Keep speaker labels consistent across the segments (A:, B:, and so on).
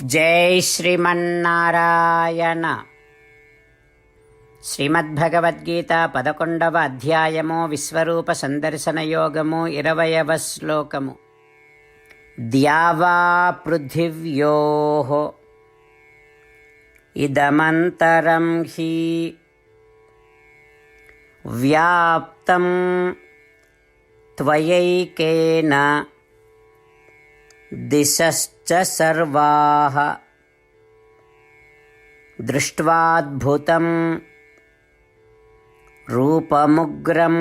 A: జై శ్రీమన్నారాయణ. శ్రీమద్భగవద్గీత పదకొండవ అధ్యాయము విశ్వరూప సందర్శన యోగము ఇరవయవ శ్లోకము. ద్యావా పృథివ్యో ఇదమంతరం హి వ్యాప్తం త్వయైకేన दिशश्च सर्वाः दृष्ट्वाद्भुतं रूपमुग्रं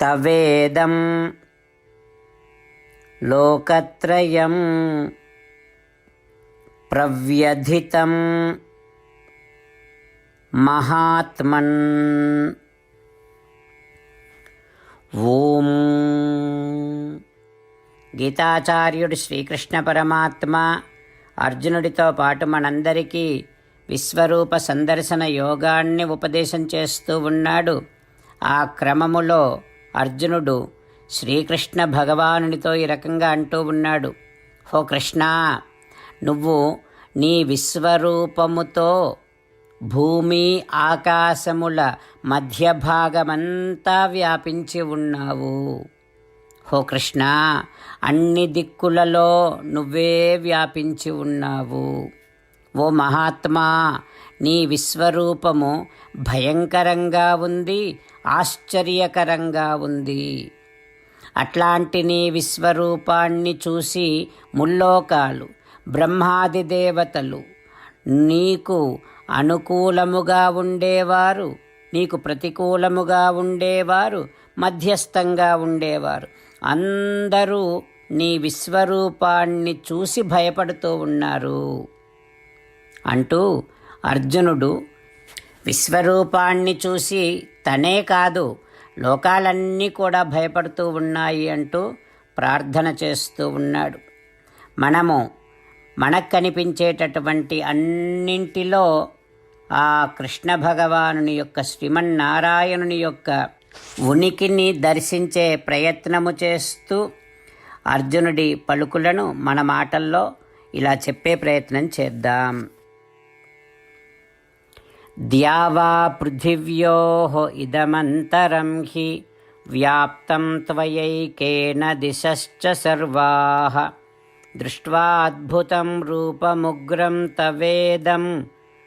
A: तवेदं लोकत्रयं प्रव्यथितं महात्मन् ॐ గీతాచార్యుడు శ్రీకృష్ణ పరమాత్మ అర్జునుడితో పాటు మనందరికీ విశ్వరూప సందర్శన యోగాన్ని ఉపదేశం చేస్తూ ఉన్నాడు. ఆ క్రమములో అర్జునుడు శ్రీకృష్ణ భగవానునితో ఈ రకంగా అంటూ ఉన్నాడు. హో కృష్ణ నువ్వు నీ విశ్వరూపముతో భూమి ఆకాశముల మధ్య భాగమంతా వ్యాపించి ఉన్నావు. హో కృష్ణ అన్ని దిక్కులలో నువ్వే వ్యాపించి ఉన్నావు. ఓ మహాత్మా నీ విశ్వరూపము భయంకరంగా ఉంది ఆశ్చర్యకరంగా ఉంది. అట్లాంటి నీ విశ్వరూపాన్ని చూసి ముల్లోకాలు బ్రహ్మాది దేవతలు నీకు అనుకూలముగా ఉండేవారు. నీకు ప్రతికూలముగా ఉండేవారు మధ్యస్థంగా ఉండేవారు. అందరూ నీ విశ్వరూపాన్ని చూసి భయపడుతూ ఉన్నారు. అంటూ అర్జునుడు విశ్వరూపాన్ని చూసి తనే కాదు లోకాలన్నీ కూడా భయపడుతూ ఉన్నాయి అంటూ ప్రార్థన చేస్తూ ఉన్నాడు. మనము మనకు కనిపించేటటువంటి అన్నింటిలో ఆ కృష్ణ భగవానుని యొక్క శ్రీమన్నారాయణుని యొక్క ఉనికిని దర్శించే ప్రయత్నము చేస్తూ అర్జునుడి పలుకులను మన మాటల్లో ఇలా చెప్పే ప్రయత్నం చేద్దాం. ద్యావా పృథివ్యో ఇదమంతరం హి వ్యాప్తం త్వయైకేన దిశ్చ సర్వా. దృష్ట్వాద్భుతం రూపముగ్రం తవేదం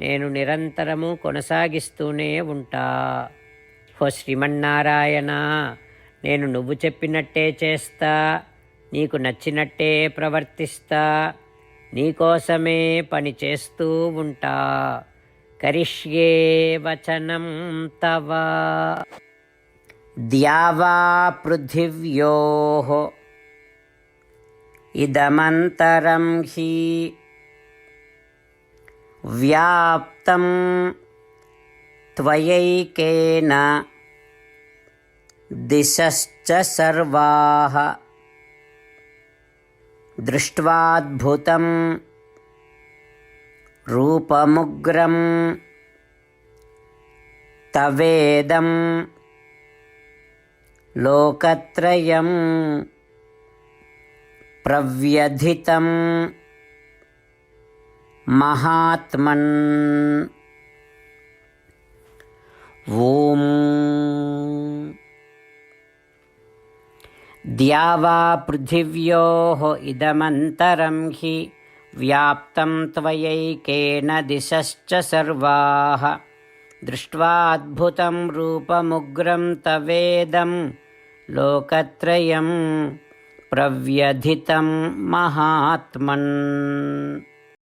A: నేను నిరంతరము కొనసాగిస్తూనే ఉంటా. ఓ శ్రీమన్నారాయణ నేను నువ్వు చెప్పినట్టే చేస్తా నీకు నచ్చినట్టే ప్రవర్తిస్తా నీకోసమే పని చేస్తూ ఉంటా. కరిష్యే వచనం తవ. ద్యావా పృథివ్యో. ఇదమంతరం హి. व्याप्तं त्वयैकेन दिशश्च सर्वाः। दृष्ट्वाद्भुतं रूपमुग्रं तवेदं लोकत्रयं प्रव्यथितम् महात्मन् ॐ द्यावा पृथिव्योः इदमन्तरं हि व्याप्तं त्वयैकेन दिशश्च सर्वाः दृष्ट्वाद्भुतं रूपमुग्रं तवेदं लोकत्रयं प्रव्यधितं महात्मन्